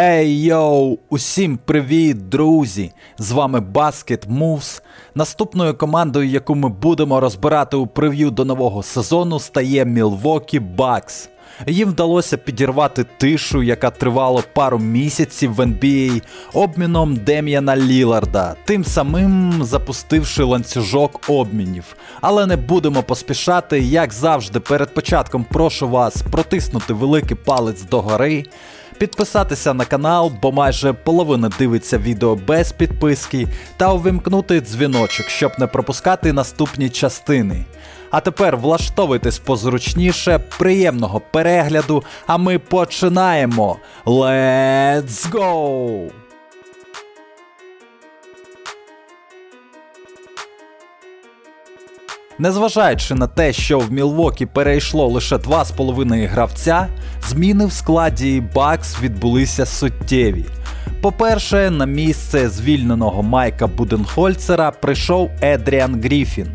Ей йоу! Усім привіт, друзі! З вами Basket Moves. Наступною командою, яку ми будемо розбирати у прев'ю до нового сезону, стає Milwaukee Bucks. Їм вдалося підірвати тишу, яка тривала пару місяців в NBA, обміном Дем'яна Ліларда, тим самим запустивши ланцюжок обмінів. Але не будемо поспішати, як завжди, перед початком прошу вас протиснути великий палець догори. Підписатися на канал, бо майже половина дивиться відео без підписки, та увімкнути дзвіночок, щоб не пропускати наступні частини. А тепер влаштовуйтесь позручніше, приємного перегляду, а ми починаємо. Let's go! Незважаючи на те, що в Мілвокі перейшло лише 2,5 гравця, зміни в складі Бакс відбулися суттєві. По-перше, на місце звільненого Майка Буденхольцера прийшов Едріан Гріфін.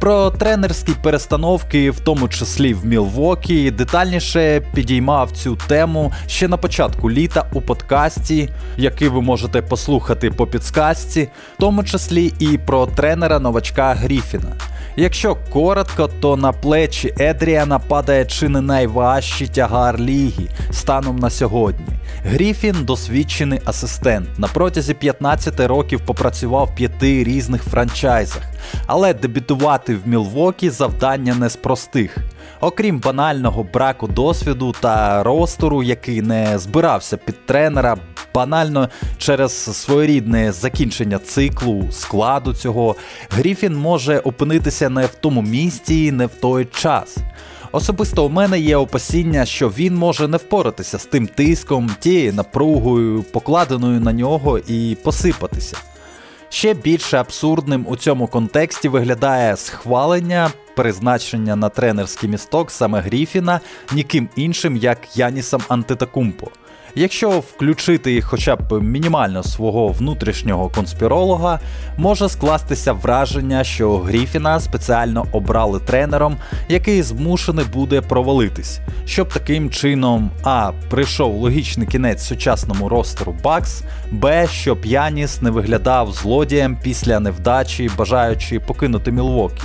Про тренерські перестановки, в тому числі в Мілвокі, детальніше підіймав цю тему ще на початку літа у подкасті, який ви можете послухати по підсказці, в тому числі і про тренера новачка Гріфіна. Якщо коротко, то на плечі Едріана падає чи не найважчий тягар ліги станом на сьогодні. Гріфін досвідчений асистент. На протязі 15 років попрацював в п'яти різних франчайзах, але дебютувати в Мілвокі завдання не з простих. Окрім банального браку досвіду та ростору, який не збирався під тренера, банально через своєрідне закінчення циклу, складу цього, Гріфін може опинитися не в тому місці, не в той час. Особисто у мене є опасіння, що він може не впоратися з тим тиском, тією напругою, покладеною на нього, і посипатися. Ще більше абсурдним у цьому контексті виглядає схвалення призначення на тренерський місток саме Гріфіна ніким іншим, як Янісом Антетакумпо. Якщо включити хоча б мінімально свого внутрішнього конспіролога, може скластися враження, що Гріфіна спеціально обрали тренером, який змушений буде провалитись, щоб таким чином а. прийшов логічний кінець сучасному ростеру Бакс, б. щоб Яніс не виглядав злодієм після невдачі, бажаючи покинути Мілвокі.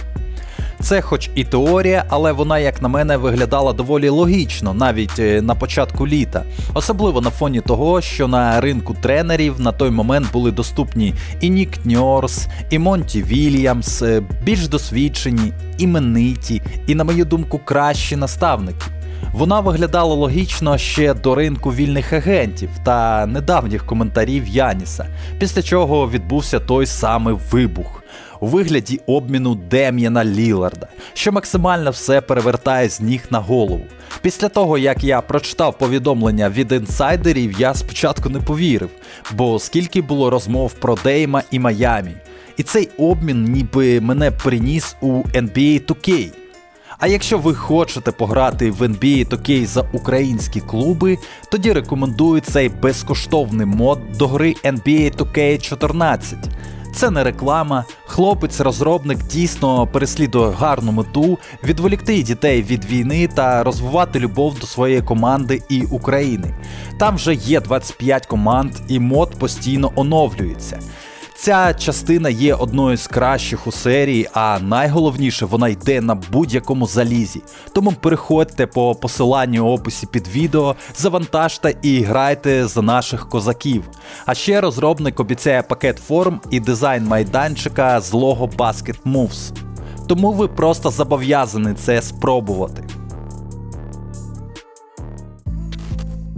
Це хоч і теорія, але вона, як на мене, виглядала доволі логічно навіть е, на початку літа, особливо на фоні того, що на ринку тренерів на той момент були доступні і Нік Ньорс, і Монті Вільямс, е, більш досвідчені, імениті, і, на мою думку, кращі наставники. Вона виглядала логічно ще до ринку вільних агентів та недавніх коментарів Яніса, після чого відбувся той самий вибух у вигляді обміну Дем'яна Ліларда, що максимально все перевертає з ніг на голову. Після того, як я прочитав повідомлення від інсайдерів, я спочатку не повірив, бо скільки було розмов про Дейма і Майамі. І цей обмін ніби мене приніс у NBA 2K. А якщо ви хочете пограти в NBA 2K за українські клуби, тоді рекомендую цей безкоштовний мод до гри NBA 2K14. Це не реклама. Хлопець-розробник дійсно переслідує гарну мету відволікти дітей від війни та розвивати любов до своєї команди і України. Там вже є 25 команд, і мод постійно оновлюється. Ця частина є одною з кращих у серії, а найголовніше вона йде на будь-якому залізі. Тому переходьте по посиланню у описі під відео, завантажте і грайте за наших козаків. А ще розробник обіцяє пакет форм і дизайн майданчика з лого Basket Moves. Тому ви просто зобов'язані це спробувати.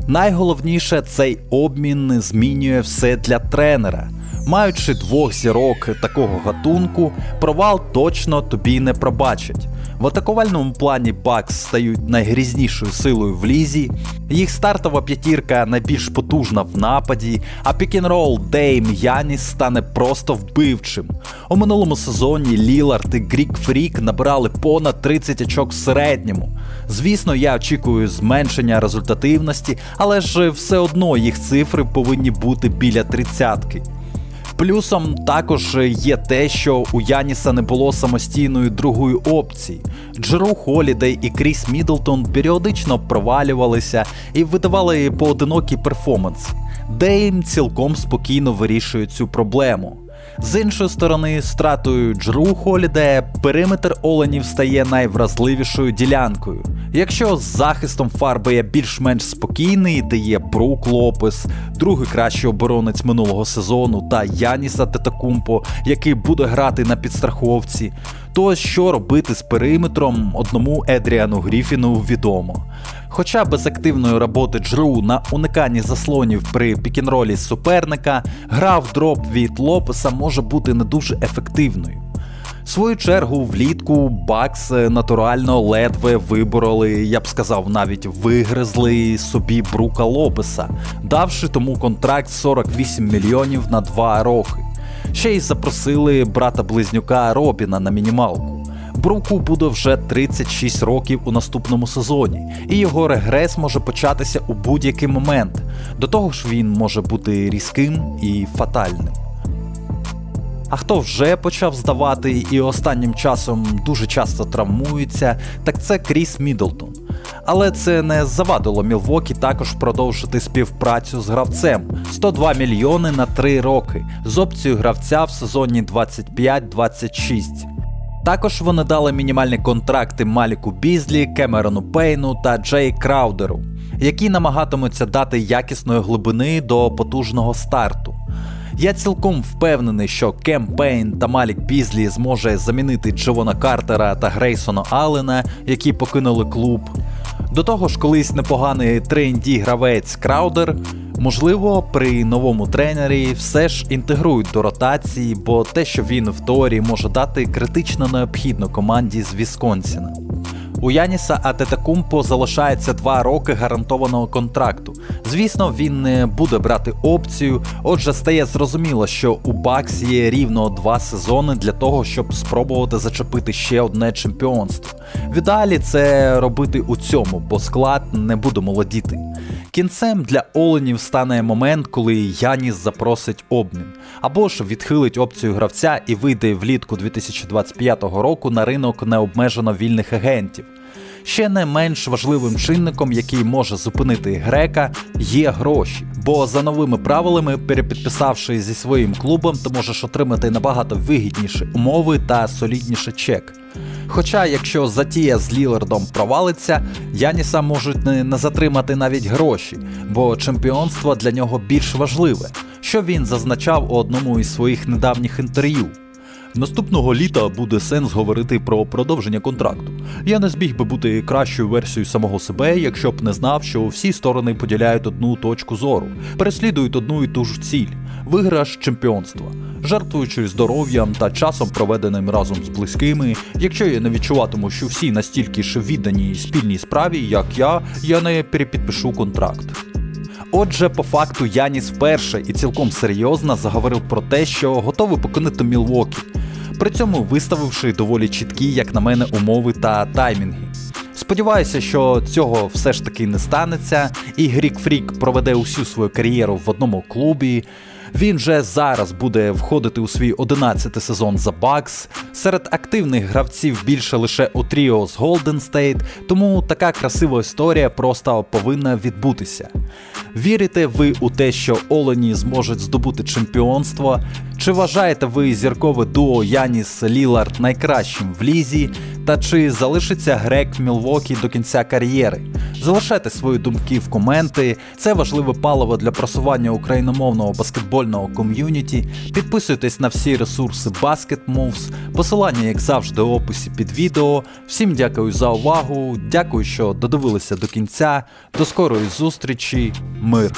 Найголовніше, цей обмін змінює все для тренера. Маючи двох зірок такого гатунку, провал точно тобі не пробачать. В атакувальному плані Бакс стають найгрізнішою силою в лізі, їх стартова п'ятірка найбільш потужна в нападі, а пікінрол Дейм Яніс стане просто вбивчим. У минулому сезоні Лілард і Грік Фрік набирали понад 30 очок в середньому. Звісно, я очікую зменшення результативності, але ж все одно їх цифри повинні бути біля тридцятки. Плюсом також є те, що у Яніса не було самостійної другої опції. Джеру Холідей і Кріс Мідлтон періодично провалювалися і видавали поодинокі перформанси. Дейм цілком спокійно вирішує цю проблему. З іншої сторони, стратою Джру Холідея периметр Оленів стає найвразливішою ділянкою. Якщо з захистом фарби є більш-менш спокійний, де є Брук Лопес, другий кращий оборонець минулого сезону, та Яніса Тетакумпо, який буде грати на підстраховці, то що робити з периметром одному Едріану Гріфіну відомо. Хоча без активної роботи Джру на униканні заслонів при пікінролі суперника, гра в дроп від Лопеса може бути не дуже ефективною. Свою чергу, влітку Бакс натурально ледве вибороли, я б сказав, навіть вигризли собі Брука Лопеса, давши тому контракт 48 мільйонів на 2 роки. Ще й запросили брата близнюка Робіна на мінімалку. Бруку буде вже 36 років у наступному сезоні, і його регрес може початися у будь-який момент. До того ж, він може бути різким і фатальним. А хто вже почав здавати і останнім часом дуже часто травмується, так це Кріс Мідлтон. Але це не завадило Мілвокі також продовжити співпрацю з гравцем 102 мільйони на 3 роки з опцією гравця в сезоні 25-26. Також вони дали мінімальні контракти Маліку Бізлі, Кемерону Пейну та Джей Краудеру, які намагатимуться дати якісної глибини до потужного старту. Я цілком впевнений, що Кем Пейн та Малік Бізлі зможе замінити Джовона Картера та Грейсона Аллена, які покинули клуб. До того ж, колись непоганий 3 гравець Краудер, можливо, при новому тренері все ж інтегрують до ротації, бо те, що він в теорії може дати критично необхідно команді з Вісконсіна. У Яніса Атетакумпо залишається 2 роки гарантованого контракту. Звісно, він не буде брати опцію, отже, стає зрозуміло, що у Бакс є рівно 2 сезони для того, щоб спробувати зачепити ще одне чемпіонство. В ідеалі це робити у цьому, бо склад не буде молодіти. Кінцем для Оленів стане момент, коли Яніс запросить обмін, або ж відхилить опцію гравця і вийде влітку 2025 року на ринок необмежено вільних агентів. Ще не менш важливим чинником, який може зупинити грека, є гроші. Бо за новими правилами, перепідписавши зі своїм клубом, ти можеш отримати набагато вигідніші умови та солідніше чек. Хоча, якщо затія з Лілардом провалиться, Яніса можуть не затримати навіть гроші, бо чемпіонство для нього більш важливе, що він зазначав у одному із своїх недавніх інтерв'ю. Наступного літа буде сенс говорити про продовження контракту. Я не зміг би бути кращою версією самого себе, якщо б не знав, що всі сторони поділяють одну точку зору, переслідують одну і ту ж ціль виграш чемпіонства, жертвуючи здоров'ям та часом, проведеним разом з близькими. Якщо я не відчуватиму, що всі настільки ж віддані спільній справі, як я, я не перепідпишу контракт. Отже, по факту Яніс вперше і цілком серйозно заговорив про те, що готовий покинути Мілвокі, при цьому виставивши доволі чіткі, як на мене, умови та таймінги. Сподіваюся, що цього все ж таки не станеться, і Грік Фрік проведе усю свою кар'єру в одному клубі. Він вже зараз буде входити у свій 11 сезон за Бакс. Серед активних гравців більше лише у Тріо з Golden State, тому така красива історія просто повинна відбутися. Вірите ви у те, що Олені зможуть здобути чемпіонство? Чи вважаєте ви зіркове дуо Яніс Лілард найкращим в лізі? Та чи залишиться грек в Мілвокі до кінця кар'єри? Залишайте свої думки в коменти. Це важливе паливо для просування україномовного баскетбольного ком'юніті. Підписуйтесь на всі ресурси Basket Moves, посилання, як завжди, в описі під відео. Всім дякую за увагу. Дякую, що додивилися до кінця. До скорої зустрічі. Мир.